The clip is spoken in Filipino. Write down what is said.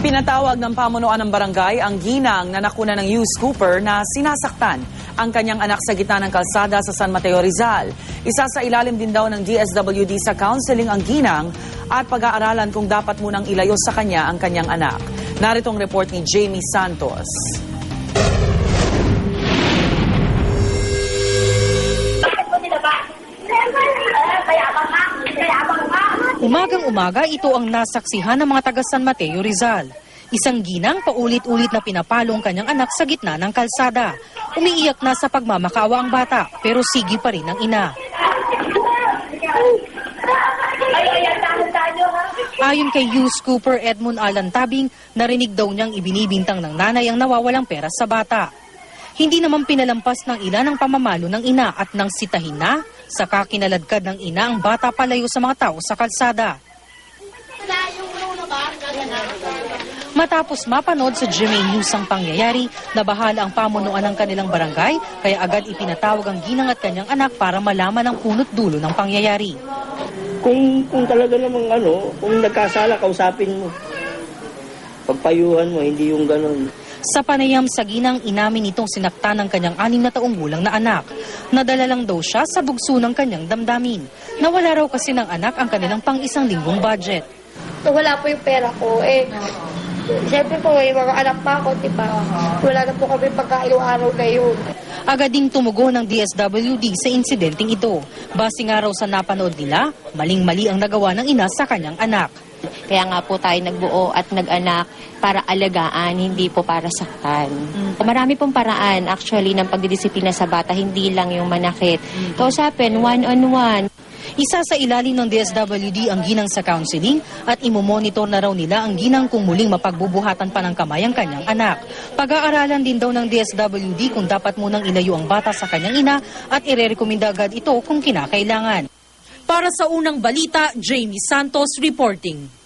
Ipinatawag ng pamunuan ng barangay ang ginang na nakuna ng youth scooper na sinasaktan ang kanyang anak sa gitna ng kalsada sa San Mateo Rizal. Isa sa ilalim din daw ng DSWD sa counseling ang ginang at pag-aaralan kung dapat munang ilayo sa kanya ang kanyang anak. Narito ang report ni Jamie Santos. Umagang-umaga, ito ang nasaksihan ng mga taga San Mateo Rizal. Isang ginang paulit-ulit na pinapalong kanyang anak sa gitna ng kalsada. Umiiyak na sa pagmamakaawa ang bata, pero sige pa rin ang ina. Ayon kay Hugh Cooper Edmund Alan Tabing, narinig daw niyang ibinibintang ng nanay ang nawawalang pera sa bata. Hindi naman pinalampas ng ina ng pamamalo ng ina at nang sitahin na, saka kinaladkad ng ina ang bata palayo sa mga tao sa kalsada. Matapos mapanood sa GMA News ang pangyayari, nabahala ang pamunuan ng kanilang barangay, kaya agad ipinatawag ang ginang at kanyang anak para malaman ang punot dulo ng pangyayari. Kung, kung talaga namang ano, kung nagkasala, kausapin mo. Pagpayuhan mo, hindi yung ganun. Sa panayam sa ginang, inamin nitong sinaktan ng kanyang anim na taong gulang na anak. Nadala lang daw siya sa bugso ng kanyang damdamin. Nawala raw kasi ng anak ang kanilang pang isang linggong budget. Nung wala po yung pera ko, eh, siyempre po, may mga anak pa ako, di ba? Wala na po kami pagkain araw na yun. Agad ding tumugo ng DSWD sa insidenteng ito. Base nga raw sa napanood nila, maling-mali ang nagawa ng ina sa kanyang anak. Kaya nga po tayo nagbuo at nag-anak para alagaan, hindi po para saktan. Marami pong paraan actually ng pagdidisiplina sa bata, hindi lang yung manakit. Kausapin, one-on-one. Isa sa ilalim ng DSWD ang ginang sa counseling at imomonitor na raw nila ang ginang kung muling mapagbubuhatan pa ng kamay ang kanyang anak. Pag-aaralan din daw ng DSWD kung dapat munang ilayo ang bata sa kanyang ina at irerekomenda agad ito kung kinakailangan. Para sa unang balita, Jamie Santos reporting.